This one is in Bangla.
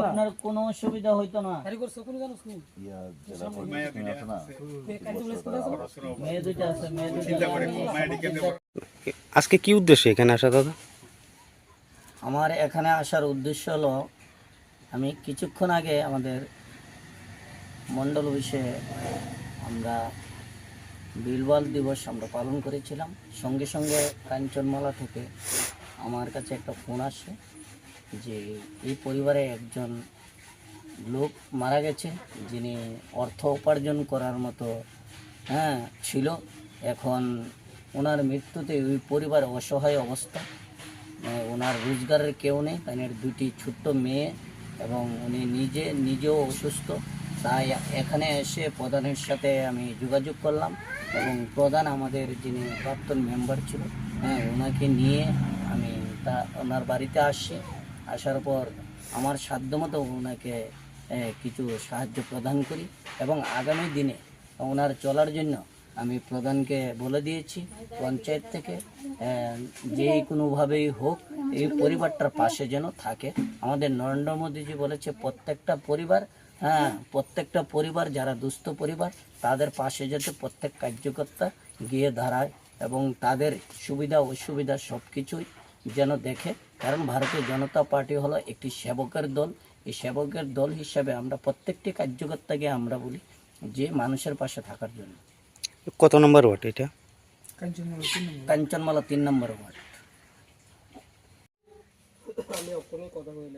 আপনার কোনো অসুবিধা হইতো না। আজকে কি উদ্দেশ্যে এখানে আসা দাদা? আমার এখানে আসার উদ্দেশ্য হলো আমি কিছুক্ষণ আগে আমাদের মণ্ডল অফিসে আমরা বিলবাল দিবস আমরা পালন করেছিলাম। সঙ্গে সঙ্গে কাঞ্চনমালা থেকে আমার কাছে একটা ফোন আসে। যে এই পরিবারে একজন লোক মারা গেছে, যিনি অর্থ উপার্জন করার মতো হ্যাঁ ছিল। এখন ওনার মৃত্যুতে ওই পরিবার অসহায় অবস্থা। ওনার রোজগারের কেউ নেই। তাদের দুটি ছোট্ট মেয়ে এবং উনি নিজে, নিজেও অসুস্থ। তাই এখানে এসে প্রধানের সাথে আমি যোগাযোগ করলাম এবং প্রধান আমাদের যিনি প্রাক্তন মেম্বার ছিল হ্যাঁ ওনাকে নিয়ে আমি তা, ওনার বাড়িতে আসছি। আসার পর আমার সাধ্যমতো ওনাকে কিছু সাহায্য প্রদান করি এবং আগামী দিনে ওনার চলার জন্য আমি প্রধানকে বলে দিয়েছি, পঞ্চায়েত থেকে যে কোনোভাবেই হোক এই পরিবারটার পাশে যেন থাকে। আমাদের নরেন্দ্র মোদীজি বলেছে, প্রত্যেকটা পরিবার হ্যাঁ প্রত্যেকটা পরিবার যারা দুস্থ পরিবার, তাদের পাশে যাতে প্রত্যেক কার্যকর্তা গিয়ে দাঁড়ায় এবং তাদের সুবিধা, অসুবিধা সব কিছুই যেন দেখে। কারণ ভারতীয় জনতা পার্টি হলো একটি সেবকের দল। এই সেবকের দল হিসাবে আমরা প্রত্যেকটি কার্যকর্তাকে আমরা বলি যে মানুষের পাশে থাকার জন্য। কত নম্বর ওয়ার্ড এটা? কাঞ্চনমালা তিন নম্বর ওয়ার্ড। আমি কথা বলে